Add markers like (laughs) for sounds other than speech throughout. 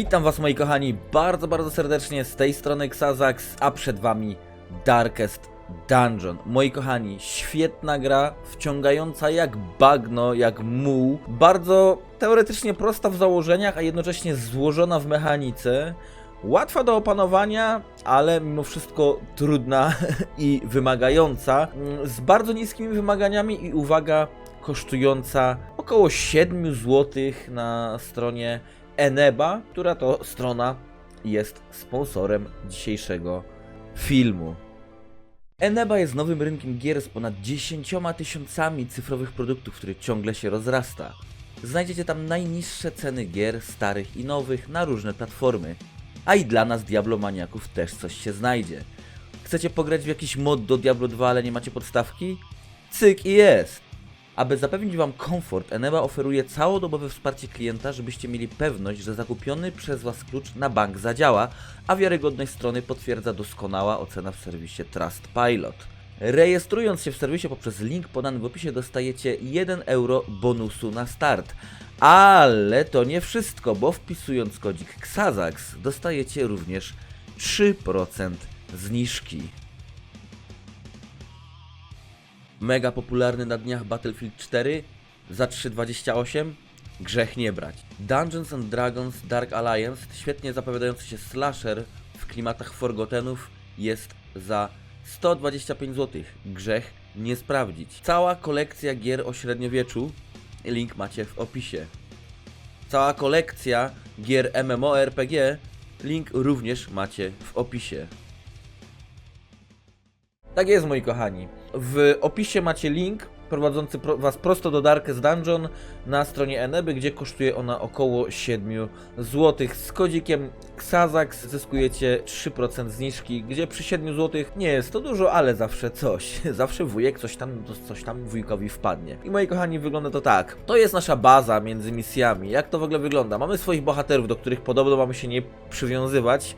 Witam was moi kochani bardzo, bardzo serdecznie z tej strony Xazax, a przed wami Darkest Dungeon. Moi kochani, świetna gra, wciągająca jak bagno, jak muł, bardzo teoretycznie prosta w założeniach, a jednocześnie złożona w mechanice. Łatwa do opanowania, ale mimo wszystko trudna (laughs) i wymagająca, z bardzo niskimi wymaganiami i uwaga, kosztująca około 7 zł na stronie Eneba, która to strona jest sponsorem dzisiejszego filmu. Eneba jest nowym rynkiem gier z ponad 10 tysiącami cyfrowych produktów, który ciągle się rozrasta. Znajdziecie tam najniższe ceny gier, starych i nowych, na różne platformy. A i dla nas Diablomaniaków też coś się znajdzie. Chcecie pograć w jakiś mod do Diablo 2, ale nie macie podstawki? Cyk i jest! Aby zapewnić Wam komfort, Eneba oferuje całodobowe wsparcie klienta, żebyście mieli pewność, że zakupiony przez Was klucz na bank zadziała, a wiarygodność strony potwierdza doskonała ocena w serwisie Trustpilot. Rejestrując się w serwisie poprzez link podany w opisie dostajecie 1 euro bonusu na start. Ale to nie wszystko, bo wpisując kodzik XAZAX dostajecie również 3% zniżki. Mega popularny na dniach Battlefield 4 za 3,28 grzech nie brać. Dungeons and Dragons Dark Alliance, świetnie zapowiadający się slasher w klimatach Forgottenów jest za 125 zł. Grzech nie sprawdzić. Cała kolekcja gier o średniowieczu, link macie w opisie. Cała kolekcja gier MMORPG, link również macie w opisie. Tak jest, moi kochani. W opisie macie link prowadzący pro Was prosto do Darkest Dungeon na stronie Eneby, gdzie kosztuje ona około 7 zł. Z kodzikiem Xazax zyskujecie 3% zniżki, gdzie przy 7 zł nie jest to dużo, ale zawsze coś. (laughs) Zawsze wujek coś tam, coś tam wujkowi wpadnie. I moi kochani, wygląda to tak. To jest nasza baza między misjami. Jak to w ogóle wygląda? Mamy swoich bohaterów, do których podobno mamy się nie przywiązywać.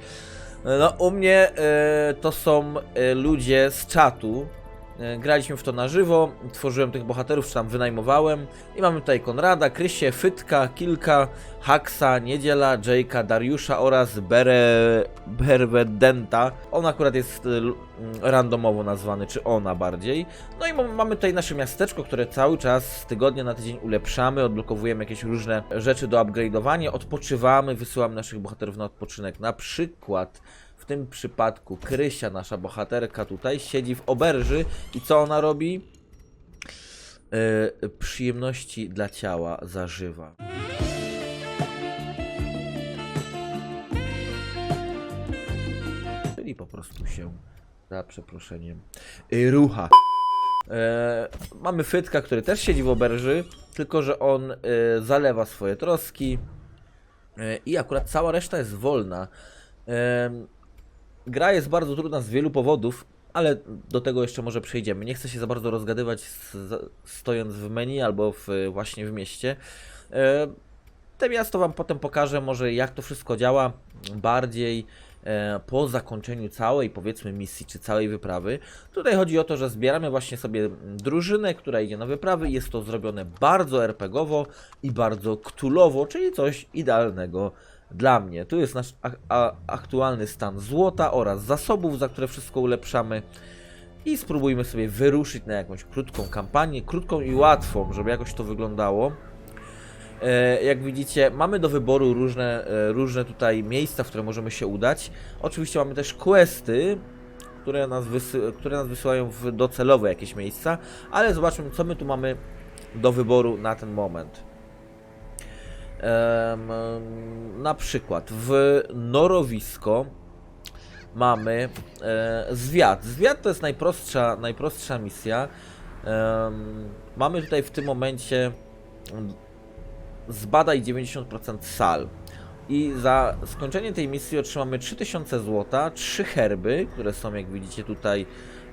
No, u mnie e, to są e, ludzie z czatu. E, graliśmy w to na żywo, tworzyłem tych bohaterów, czy tam wynajmowałem. I mamy tutaj Konrada, Krysię, Fytka, Kilka, Haksa, Niedziela, Jake'a, Dariusza oraz Bere... Berwedenta. On akurat jest e, l- m, randomowo nazwany, czy ona bardziej. No i mam- mamy tutaj nasze miasteczko, które cały czas z tygodnia na tydzień ulepszamy, odblokowujemy jakieś różne rzeczy do upgrade'owania, odpoczywamy, wysyłamy naszych bohaterów na odpoczynek. Na przykład w tym przypadku Krysia, nasza bohaterka tutaj, siedzi w oberży i co ona robi? Yy, przyjemności dla ciała zażywa. Czyli po prostu się, za przeproszeniem, yy, rucha. E, mamy Fytka, który też siedzi w oberży, tylko że on e, zalewa swoje troski i akurat cała reszta jest wolna. Gra jest bardzo trudna z wielu powodów, ale do tego jeszcze może przejdziemy. Nie chcę się za bardzo rozgadywać stojąc w menu albo w, właśnie w mieście. E, te miasto Wam potem pokażę, może jak to wszystko działa bardziej e, po zakończeniu całej, powiedzmy, misji czy całej wyprawy. Tutaj chodzi o to, że zbieramy właśnie sobie drużynę, która idzie na wyprawy jest to zrobione bardzo RPGowo i bardzo ktulowo, czyli coś idealnego dla mnie. Tu jest nasz aktualny stan złota oraz zasobów, za które wszystko ulepszamy. I spróbujmy sobie wyruszyć na jakąś krótką kampanię, krótką i łatwą, żeby jakoś to wyglądało. E, Jak widzicie, mamy do wyboru różne, e, różne tutaj miejsca, w które możemy się udać. Oczywiście mamy też questy, które nas, które nas wysyłają w docelowe jakieś miejsca, ale zobaczmy, co my tu mamy do wyboru na ten moment. Na przykład w Norowisko mamy e, zwiat. Zwiat to jest najprostsza, najprostsza misja. Mamy tutaj w tym momencie zbadaj 90% sal. I za skończenie tej misji otrzymamy 3000 zł, 3 herby, które są jak widzicie tutaj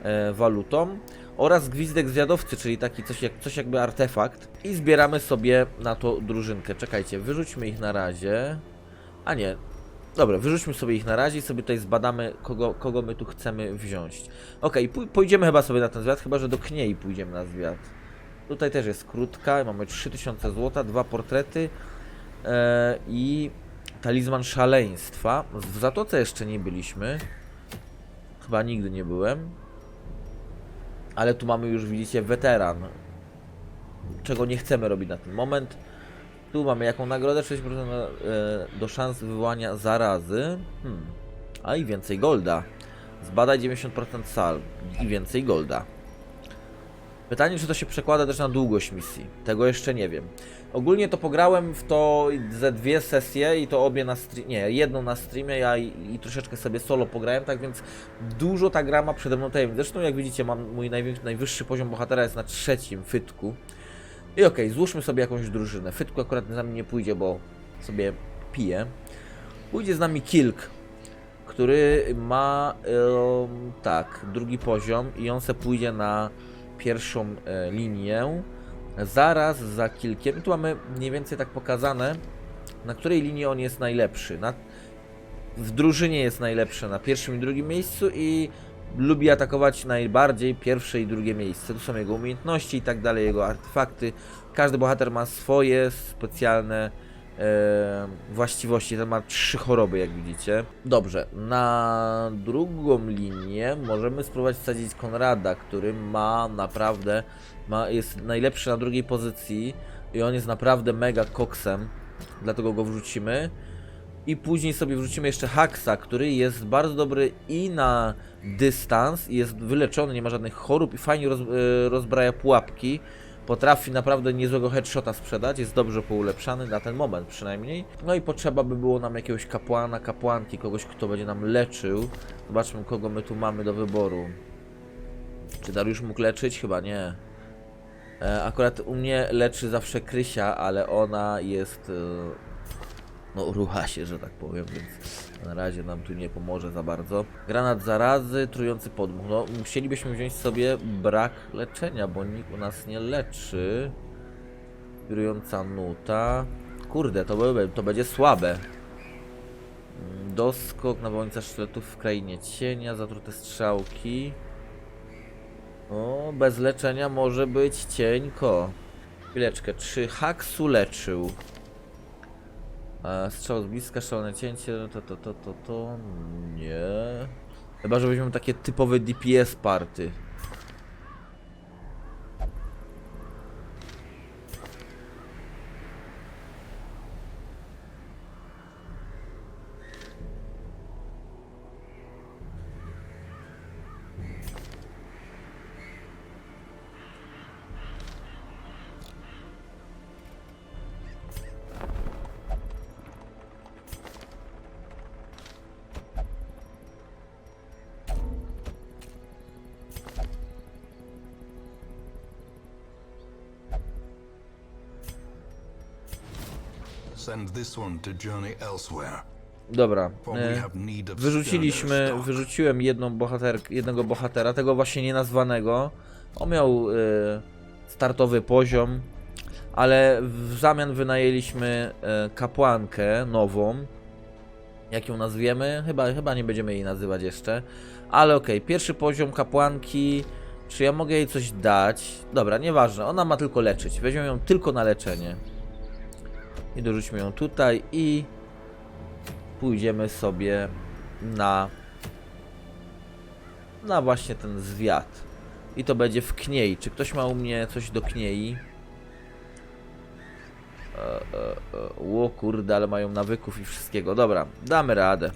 e, walutą oraz gwizdek zwiadowcy, czyli taki coś, jak, coś jakby artefakt i zbieramy sobie na to drużynkę. Czekajcie, wyrzućmy ich na razie. A nie. Dobra, wyrzućmy sobie ich na razie i sobie tutaj zbadamy, kogo, kogo my tu chcemy wziąć. Okej, pój- pójdziemy chyba sobie na ten zwiat, chyba że do Kniei pójdziemy na zwiat. Tutaj też jest krótka, mamy 3000 zł, dwa portrety e, i Talizman szaleństwa. W Zatoce jeszcze nie byliśmy. Chyba nigdy nie byłem. Ale tu mamy już, widzicie, weteran. Czego nie chcemy robić na ten moment. Tu mamy jaką nagrodę? 6% e, do szans wywołania zarazy. Hmm. A i więcej golda. Zbadaj 90% sal i więcej golda. Pytanie, czy to się przekłada też na długość misji. Tego jeszcze nie wiem. Ogólnie to pograłem w to ze dwie sesje i to obie na streamie. Nie, jedną na streamie, ja i, i troszeczkę sobie solo pograłem, tak więc dużo ta gra ma przede mną tajemnic. Zresztą, jak widzicie, mam mój największy, najwyższy poziom bohatera jest na trzecim fytku. I okej, złóżmy sobie jakąś drużynę. Fytku akurat z nami nie pójdzie, bo sobie pije. Pójdzie z nami Kilk, który ma em, tak, drugi poziom i on se pójdzie na pierwszą e, linię. Zaraz za Kilkiem, tu mamy mniej więcej tak pokazane, na której linii on jest najlepszy. Na, w drużynie jest najlepszy na pierwszym i drugim miejscu i lubi atakować najbardziej pierwsze i drugie miejsce. Tu są jego umiejętności i tak dalej, jego artefakty. Każdy bohater ma swoje specjalne e, właściwości. Ten ma trzy choroby, jak widzicie. Dobrze, na drugą linię możemy spróbować wsadzić Konrada, który ma naprawdę, ma, jest najlepszy na drugiej pozycji i on jest naprawdę mega koksem, dlatego go wrzucimy. I później sobie wrzucimy jeszcze Haxa, który jest bardzo dobry i na dystans, i jest wyleczony, nie ma żadnych chorób i fajnie roz, e, rozbraja pułapki. Potrafi naprawdę niezłego headshota sprzedać, jest dobrze poulepszany na ten moment przynajmniej. No i potrzeba by było nam jakiegoś kapłana, kapłanki, kogoś kto będzie nam leczył. Zobaczmy kogo my tu mamy do wyboru. Czy Dariusz mógł leczyć? Chyba nie. E, akurat u mnie leczy zawsze Krysia, ale ona jest... E, no rucha się, że tak powiem, więc na razie nam tu nie pomoże za bardzo. Granat zarazy, trujący podmuch. No, musielibyśmy wziąć sobie brak leczenia, bo nikt u nas nie leczy. Wirująca nuta. Kurde, to, by, to będzie słabe. Doskok, nawołyńca sztyletów w krainie cienia, zatrute strzałki. O, bez leczenia może być cienko. Chwileczkę, czy Haksu leczył? E, strzał z bliska, szalone cięcie, to, to, to, to, to, nie. Chyba, że weźmiemy takie typowe DPS party. Send this one to journey elsewhere, Dobra. e, Wyrzuciliśmy, wyrzuciłem jedną bohater, jednego bohatera, tego właśnie nienazwanego. On miał e, startowy poziom, ale w zamian wynajęliśmy e, kapłankę nową. Jak ją nazwiemy? Chyba, chyba nie będziemy jej nazywać jeszcze. Ale okej, pierwszy poziom kapłanki. Czy ja mogę jej coś dać? Dobra, nieważne, ona ma tylko leczyć. Weźmiemy ją tylko na leczenie. I dorzućmy ją tutaj i pójdziemy sobie na na właśnie ten zwiat. I to będzie w Kniei. Czy ktoś ma u mnie coś do Kniei? E, e, e, o kurde, ale mają nawyków i wszystkiego. Dobra, damy radę.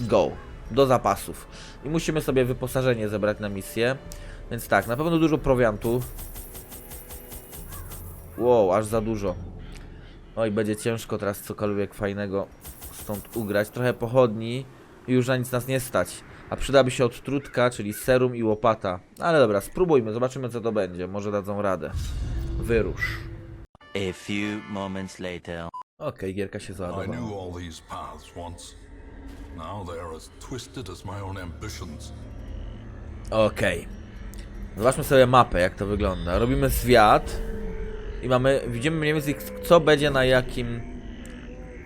Go. Do zapasów. I musimy sobie wyposażenie zebrać na misję. Więc tak, na pewno dużo prowiantu. Wow, aż za dużo. Oj, będzie ciężko teraz cokolwiek fajnego stąd ugrać. Trochę pochodni i już na nic nas nie stać. A przydaby się odtrutka, czyli serum i łopata. Ale dobra, spróbujmy, zobaczymy co to będzie. Może dadzą radę. Wyrusz. A few moments later. Okej, gierka się I załadowała. knew all these paths once. Now they are as twisted as my own ambitions. Okej. Zobaczmy sobie mapę, jak to wygląda. Robimy zwiat i mamy, widzimy mniej więcej co będzie na jakim,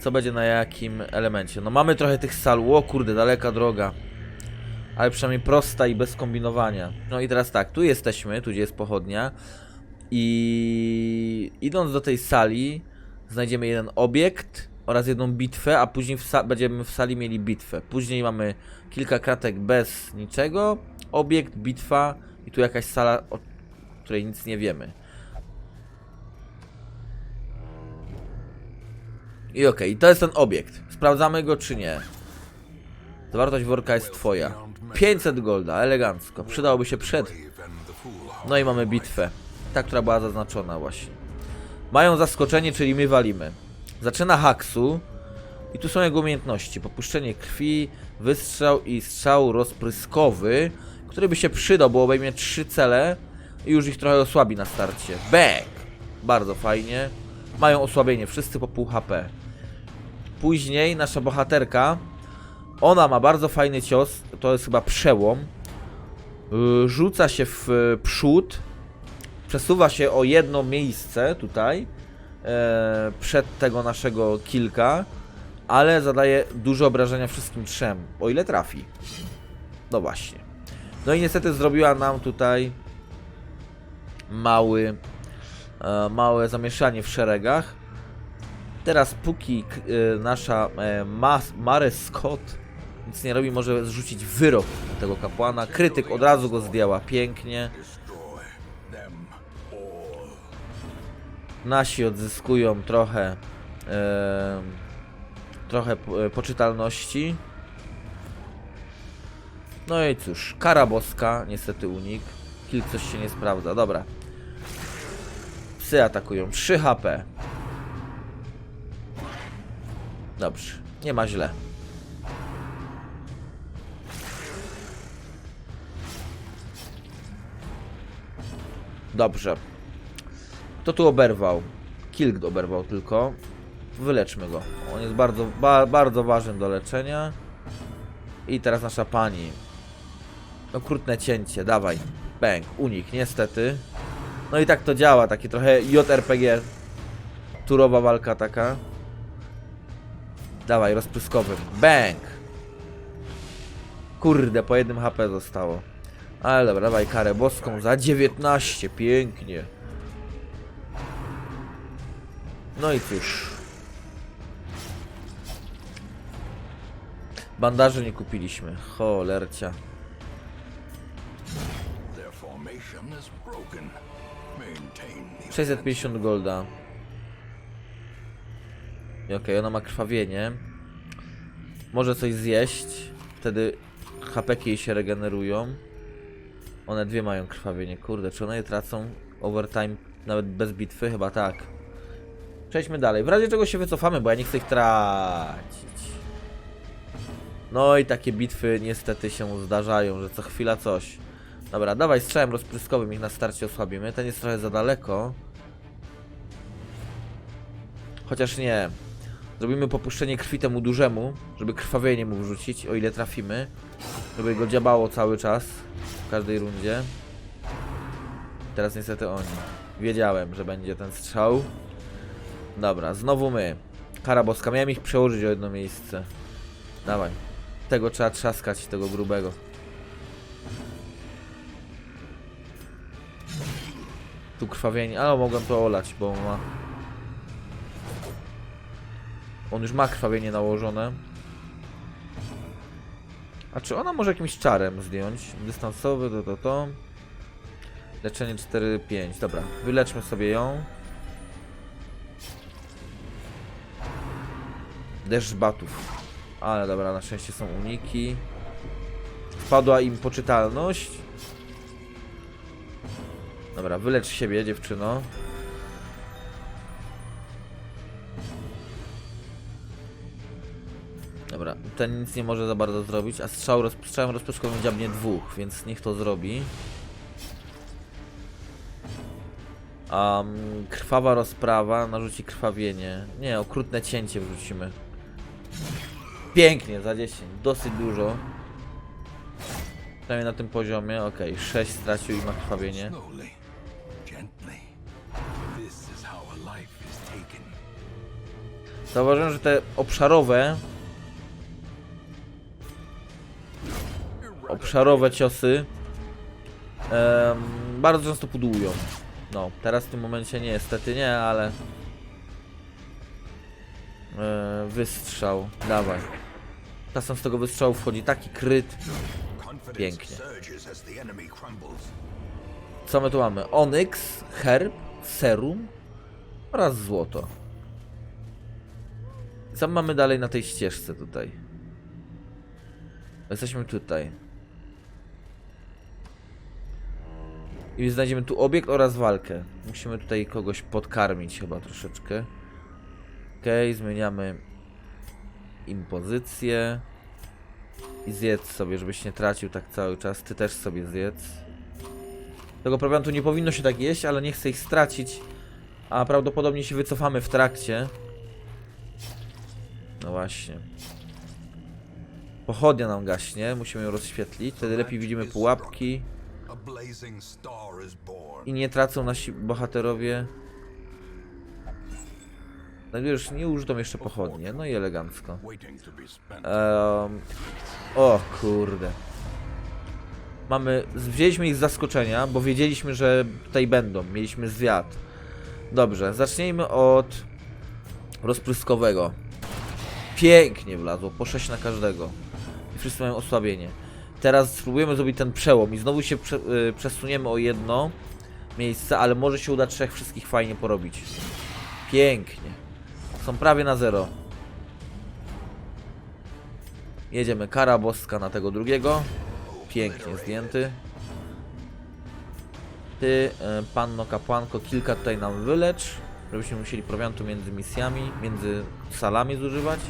co będzie na jakim elemencie. No mamy trochę tych sal, o kurde, daleka droga. Ale przynajmniej prosta i bez kombinowania. No i teraz tak, tu jesteśmy, tu gdzie jest pochodnia. I idąc do tej sali, znajdziemy jeden obiekt oraz jedną bitwę, a później w będziemy w sali mieli bitwę. Później mamy kilka kratek bez niczego, obiekt, bitwa i tu jakaś sala, o której nic nie wiemy. I okej, to jest ten obiekt. Sprawdzamy go czy nie. Zawartość worka jest twoja. 500 golda, elegancko. Przydałoby się przed. No i mamy bitwę. Ta, która była zaznaczona właśnie. Mają zaskoczenie, czyli my walimy. Zaczyna Haksu. I tu są jego umiejętności. Popuszczenie krwi, wystrzał i strzał rozpryskowy, który by się przydał, bo obejmie trzy cele i już ich trochę osłabi na starcie. Bang! Bardzo fajnie. Mają osłabienie, wszyscy po pół HP. Później nasza bohaterka, ona ma bardzo fajny cios, to jest chyba przełom. Yy, Rzuca się w y, przód, przesuwa się o jedno miejsce tutaj, e, przed tego naszego kilka, ale zadaje duże obrażenia wszystkim trzem, o ile trafi. No właśnie. No i niestety zrobiła nam tutaj mały, e, małe zamieszanie w szeregach. Teraz póki e, nasza e, Mare Scott nic nie robi, może zrzucić wyrok na tego kapłana. Krytyk od razu go zdjęła pięknie. Nasi odzyskują trochę e, trochę po- poczytalności. No i cóż, kara boska, niestety unik. Kilk coś się nie sprawdza, dobra. Psy atakują, 3 HP. Dobrze, nie ma źle. Dobrze. Kto tu oberwał? Kilk oberwał tylko. Wyleczmy go. On jest bardzo, ba, bardzo ważny do leczenia. I teraz nasza pani. Okrutne cięcie, dawaj. Bang, unik, niestety. No i tak to działa, takie trochę JRPG. Turowa walka taka. Dawaj, rozpryskowym. Bang! Kurde, po jednym HP zostało. Ale dobra, dawaj karę boską za 19, pięknie. No i cóż. Bandaży nie kupiliśmy. Cholercia. Their formation is broken. Maintain the 650 golda. Okej, ona ma krwawienie. Może coś zjeść. Wtedy HP jej się regenerują. One dwie mają krwawienie. Kurde, czy one je tracą overtime nawet bez bitwy? Chyba tak. Przejdźmy dalej. W razie czego się wycofamy, bo ja nie chcę ich tracić. No i takie bitwy niestety się zdarzają, że co chwila coś. Dobra, dawaj strzałem rozpryskowym ich na starcie osłabimy. Ten jest trochę za daleko. Chociaż nie. Zrobimy popuszczenie krwi temu dużemu, żeby krwawienie mu wrzucić, o ile trafimy. Żeby go dziabało cały czas, w każdej rundzie. Teraz niestety oni. Wiedziałem, że będzie ten strzał. Dobra, znowu my. Kara boska, miałem ich przełożyć o jedno miejsce. Dawaj. Tego trzeba trzaskać, tego grubego. Tu krwawienie, ale mogłem to olać, bo ma... On już ma krwawienie nałożone. A czy ona może jakimś czarem zdjąć? Dystansowy, to to to. Leczenie 4-5. Dobra, wyleczmy sobie ją. Deszcz batów. Ale dobra, na szczęście są uniki. Spadła im poczytalność. Dobra, wylecz siebie, dziewczyno. Ten nic nie może za bardzo zrobić, a strzał roz, strzałem rozpryskowym dziabnie dwóch, więc niech to zrobi. Um, krwawa rozprawa, narzuci krwawienie. Nie, okrutne cięcie wrzucimy. Pięknie, za 10, dosyć dużo. Przynajmniej na tym poziomie, okej, 6 stracił i ma krwawienie. Zauważyłem, że te obszarowe obszarowe ciosy em, bardzo często pudłują. No, teraz w tym momencie niestety nie, ale... E, wystrzał, dawaj. Czasem z tego wystrzału wchodzi taki kryt. Pięknie. Co my tu mamy? Onyx, herb, serum oraz złoto. Co mamy dalej na tej ścieżce tutaj? Jesteśmy tutaj. I znajdziemy tu obiekt oraz walkę. Musimy tutaj kogoś podkarmić chyba troszeczkę. Okej, zmieniamy impozycję. I zjedz sobie, żebyś nie tracił tak cały czas. Ty też sobie zjedz. Tego prowiantu nie powinno się tak jeść, ale nie chcę ich stracić. A prawdopodobnie się wycofamy w trakcie. No właśnie. Pochodnia nam gaśnie, musimy ją rozświetlić. Wtedy lepiej widzimy pułapki. I nie tracą nasi bohaterowie. No już nie użytą jeszcze pochodnie, no i elegancko. Em, o kurde. Mamy, wzięliśmy ich z zaskoczenia, bo wiedzieliśmy, że tutaj będą. Mieliśmy zwiat. Dobrze, zacznijmy od rozpryskowego. Pięknie wlazło, po 6 na każdego. I wszyscy mają osłabienie. Teraz spróbujemy zrobić ten przełom i znowu się prze, y, przesuniemy o jedno miejsce, ale może się uda trzech wszystkich fajnie porobić. Pięknie. Są prawie na zero. Jedziemy, kara boska na tego drugiego. Pięknie zdjęty. Ty, e, panno kapłanko, kilka tutaj nam wylecz. Żebyśmy musieli prowiantu między misjami, między salami zużywać.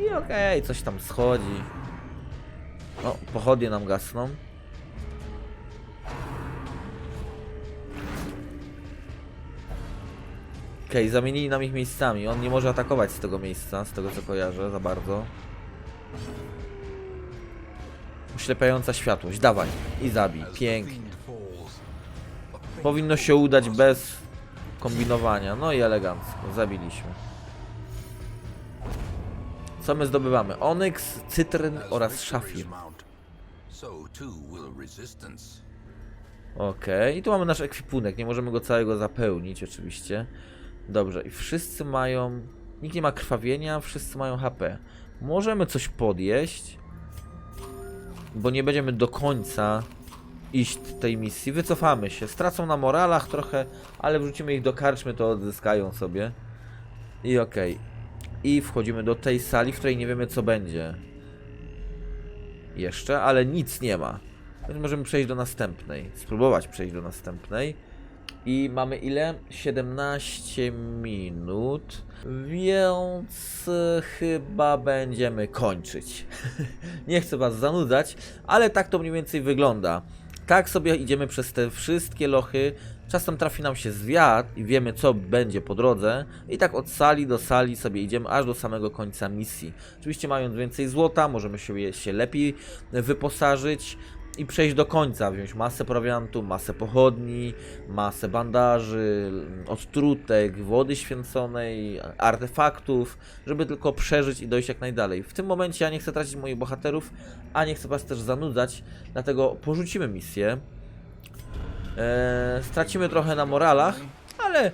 I okej, coś tam schodzi. O, pochodnie nam gasną. Okej, zamienili nam ich miejscami. On nie może atakować z tego miejsca, z tego co kojarzę, za bardzo. Oślepiająca światłość, dawaj i zabij, pięknie. Powinno się udać bez kombinowania, no i elegancko, zabiliśmy. Co my zdobywamy? Onyx, cytryn oraz szafir. Okej, i tu mamy nasz ekwipunek, nie możemy go całego zapełnić oczywiście. Dobrze, i wszyscy mają... Nikt nie ma krwawienia, wszyscy mają HP. Możemy coś podjeść, bo nie będziemy do końca iść tej misji. Wycofamy się, stracą na moralach trochę, ale wrzucimy ich do karczmy, to odzyskają sobie. I okej. I wchodzimy do tej sali, w której nie wiemy co będzie. Jeszcze, ale nic nie ma. Więc możemy przejść do następnej. Spróbować przejść do następnej. I mamy ile? 17 minut. Więc chyba będziemy kończyć. (laughs) Nie chcę Was zanudzać, ale tak to mniej więcej wygląda. Tak sobie idziemy przez te wszystkie lochy. Czasem trafi nam się zwiat i wiemy co będzie po drodze. I tak od sali do sali sobie idziemy aż do samego końca misji. Oczywiście mając więcej złota, możemy się, się lepiej wyposażyć i przejść do końca, wziąć masę prowiantu, masę pochodni, masę bandaży, odtrutek, wody święconej, artefaktów, żeby tylko przeżyć i dojść jak najdalej. W tym momencie ja nie chcę tracić moich bohaterów, a nie chcę was też zanudzać, dlatego porzucimy misję. Eee, stracimy trochę na moralach, ale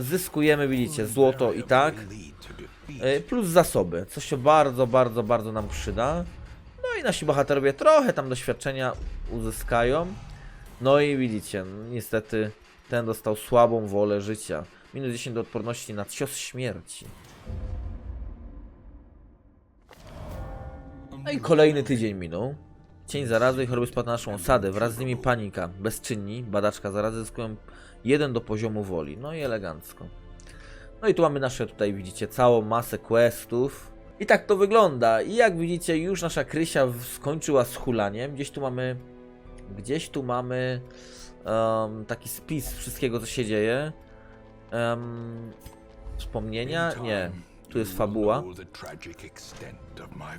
zyskujemy, widzicie, złoto i tak. E, Plus zasoby, co się bardzo, bardzo, bardzo nam przyda. No i nasi bohaterowie trochę tam doświadczenia uzyskają. No i widzicie, niestety ten dostał słabą wolę życia. Minus 10 do odporności na cios śmierci. No i kolejny tydzień minął. Cień zarazy i choroby spadł na naszą osadę. Wraz z nimi panika. Bezczynni, badaczka zarazy zyskują 1 do poziomu woli. No i elegancko. No i tu mamy nasze tutaj, widzicie, całą masę questów. I tak to wygląda. I jak widzicie, już nasza Krysia skończyła z hulaniem. Gdzieś tu mamy. Gdzieś tu mamy em, taki spis wszystkiego, co się dzieje. Em, wspomnienia? Nie. Tu jest fabuła.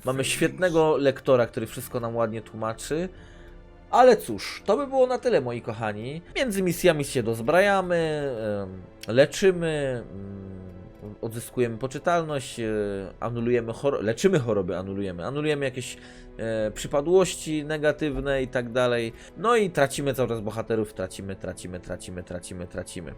Mamy świetnego lektora, który wszystko nam ładnie tłumaczy. Ale cóż, to by było na tyle, moi kochani. Między misjami się dozbrajamy, leczymy, mm, odzyskujemy poczytalność, e, anulujemy chor- leczymy choroby, anulujemy, anulujemy jakieś e, przypadłości negatywne i tak dalej. No i tracimy cały czas bohaterów, tracimy, tracimy, tracimy, tracimy, tracimy.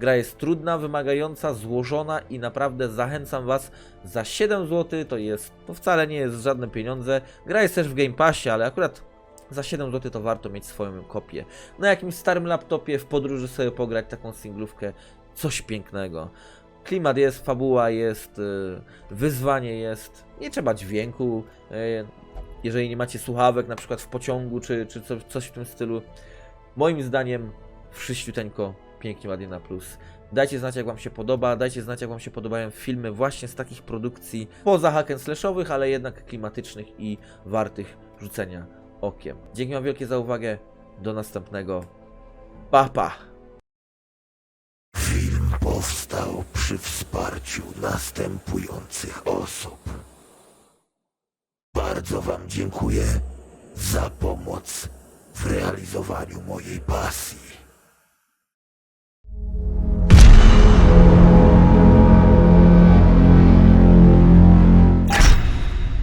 Gra jest trudna, wymagająca, złożona i naprawdę zachęcam Was za 7 zł. To jest, to wcale nie jest żadne pieniądze. Gra jest też w Game Passie, ale akurat za 7 zł to warto mieć swoją kopię. Na jakimś starym laptopie w podróży sobie pograć taką singlówkę, coś pięknego. Klimat jest, fabuła jest, y, wyzwanie jest, nie trzeba dźwięku. y, Jeżeli nie macie słuchawek, na przykład w pociągu czy, czy co, coś w tym stylu, moim zdaniem wszyściuteńko, pięknie, ładnie na plus. Dajcie znać, jak Wam się podoba, dajcie znać, jak Wam się podobają filmy właśnie z takich produkcji, poza hack slashowych, ale jednak klimatycznych i wartych rzucenia okiem. Dzięki Wam wielkie za uwagę, do następnego, pa pa! Film powstał przy wsparciu następujących osób. Bardzo Wam dziękuję za pomoc w realizowaniu mojej pasji.